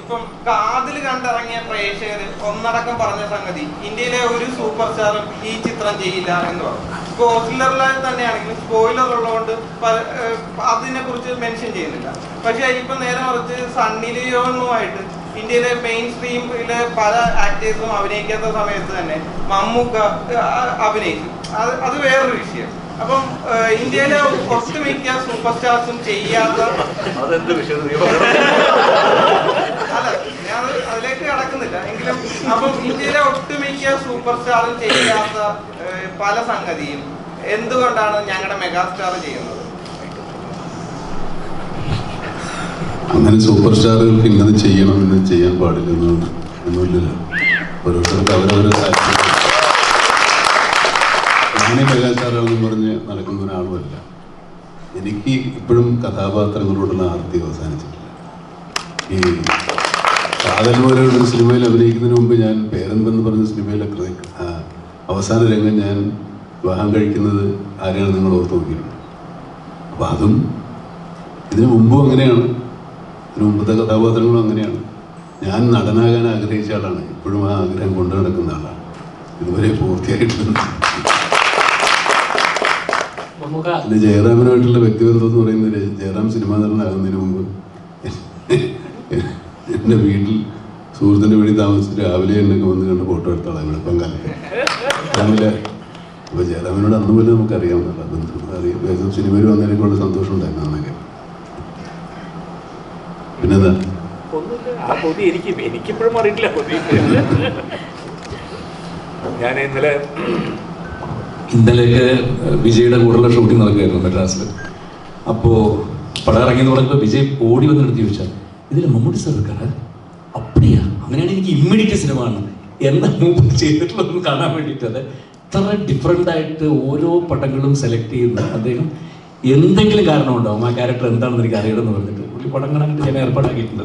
ഇപ്പം കാതിൽ കണ്ടിറങ്ങിയ പ്രേക്ഷകർ ഒന്നടക്കം പറഞ്ഞ സംഗതി ഇന്ത്യയിലെ ഒരു സൂപ്പർ സ്റ്റാറും ഈ ചിത്രം ചെയ്യില്ല എന്ന് പറഞ്ഞു. ഇപ്പൊ തന്നെയാണെങ്കിലും സ്പോയിലർ ഉള്ളതുകൊണ്ട് അതിനെ കുറിച്ച് മെൻഷൻ ചെയ്യുന്നില്ല. പക്ഷെ ഇപ്പൊ നേരെ മറിച്ച് സണ്ണി ലിയോണുമായിട്ട് ഇന്ത്യയിലെ മെയിൻ സ്ട്രീമിലെ പല ആക്ടേഴ്സും അഭിനയിക്കാത്ത സമയത്ത് തന്നെ മമ്മൂക്ക അഭിനയിച്ചു. അത് അത് വേറൊരു വിഷയം. അപ്പം ഇന്ത്യയിലെ ഒട്ടുമിക്ക സൂപ്പർ സ്റ്റാർസും ചെയ്യാത്ത അതെന്ത് വിഷയം? അല്ല ഞാൻ അതിലേക്ക് കടക്കുന്നില്ല. എങ്കിലും അപ്പം ഇന്ത്യയിലെ ഒട്ടുമിക്ക സൂപ്പർ സ്റ്റാറും ചെയ്യാത്ത പല സംഗതിയും എന്തുകൊണ്ടാണ് ഞങ്ങളുടെ മെഗാസ്റ്റാർ ചെയ്യുന്നത്? അങ്ങനെ സൂപ്പർ സ്റ്റാറുകൾക്ക് ഇന്നത് ചെയ്യണം എന്ന് ചെയ്യാൻ പാടില്ല എന്നൊന്നും ഒന്നുമില്ലല്ലോ. ഓരോരുത്തർക്ക് അവരവരെ താല്പര്യം അങ്ങനെ മെഗാസ്റ്റാറാണെന്ന് പറഞ്ഞ് നടക്കുന്ന ഒരാളുമല്ല. എനിക്ക് ഇപ്പോഴും കഥാപാത്രങ്ങളോടുള്ള ആർത്തി അവസാനിച്ചിട്ടില്ല. ഈ കാതൽ പോലെയുള്ള ഒരു സിനിമയിൽ അഭിനയിക്കുന്നതിന് മുമ്പ് ഞാൻ പേരെന്തെന്ന് പറഞ്ഞ സിനിമയിലെ അവസാന രംഗം ഞാൻ വിവാഹം കഴിക്കുന്നത് ആരെയാണ് നിങ്ങൾ ഓർത്ത് നോക്കിയിട്ടുണ്ട്. അപ്പം അതും ഇതിനു മുമ്പും അങ്ങനെയാണ്. ഇതിനു മുമ്പത്തെ കഥാപാത്രങ്ങളും അങ്ങനെയാണ്. ഞാൻ നടനാകാൻ ആഗ്രഹിച്ച ആളാണ്. ഇപ്പോഴും ആ ആഗ്രഹം കൊണ്ടു നടക്കുന്ന ആളാണ്. ഇതുവരെ പൂർത്തിയായിട്ടുണ്ട് പിന്നെ ജയറാമിനായിട്ടുള്ള വ്യക്തിബന്ധം എന്ന് പറയുന്നത് ജയറാം സിനിമാ നടനാകുന്നതിന് മുമ്പ് എന്റെ വീട്ടിൽ സുഹൃത്തിന്റെ വീട്ടിൽ താമസിച്ച് രാവിലെ എന്നൊക്കെ വന്ന് കണ്ട് ഫോട്ടോ എടുത്താളാണ് എളുപ്പം കാലത്ത് രാവിലെ അപ്പോൾ ജയറാമിനോട് അന്ന് പോലും നമുക്കറിയാവുന്നല്ല ബന്ധം അറിയാം? വേഗം സിനിമയിൽ വന്നതിനൊക്കെയുള്ള സന്തോഷം ഉണ്ടായിരുന്നു അന്നൊക്കെ. പിന്നെന്താ? എനിക്ക് എനിക്കിപ്പോഴും അറിയില്ല ഞാൻ ഇന്നലെ ഇന്നലെയൊക്കെ വിജയുടെ കൂടെയുള്ള ഷൂട്ടിംഗ് നടക്കുകയായിരുന്നു മദ്രാസിൽ അപ്പോൾ പടം ഇറങ്ങി തുടങ്ങിയപ്പോൾ വിജയ് ഓടി വന്നെടുത്ത് ചോദിച്ചാൽ ഇതിൽ മമ്മൂട്ടി സാർ എടുക്കാറ് അപ്പടിയാ. അങ്ങനെയാണ് എനിക്ക് ഇമ്മീഡിയറ്റ് സിനിമ ആണ്. എന്താ മൂപ്പ് ചെയ്തിട്ടുള്ളതെന്ന് കാണാൻ വേണ്ടിയിട്ട് അത് ഇത്ര ഡിഫറെന്റ് ആയിട്ട് ഓരോ പടങ്ങളും സെലക്ട് ചെയ്യുന്ന അദ്ദേഹം എന്തെങ്കിലും കാരണം ഉണ്ടാവും ആ ക്യാരക്ടർ എന്താണെന്ന് എനിക്ക് അറിയണമെന്ന് പറഞ്ഞിട്ട് പുള്ളി പടങ്ങളായിട്ട് ഞാൻ ഏർപ്പാടാക്കിയിട്ടുണ്ട്.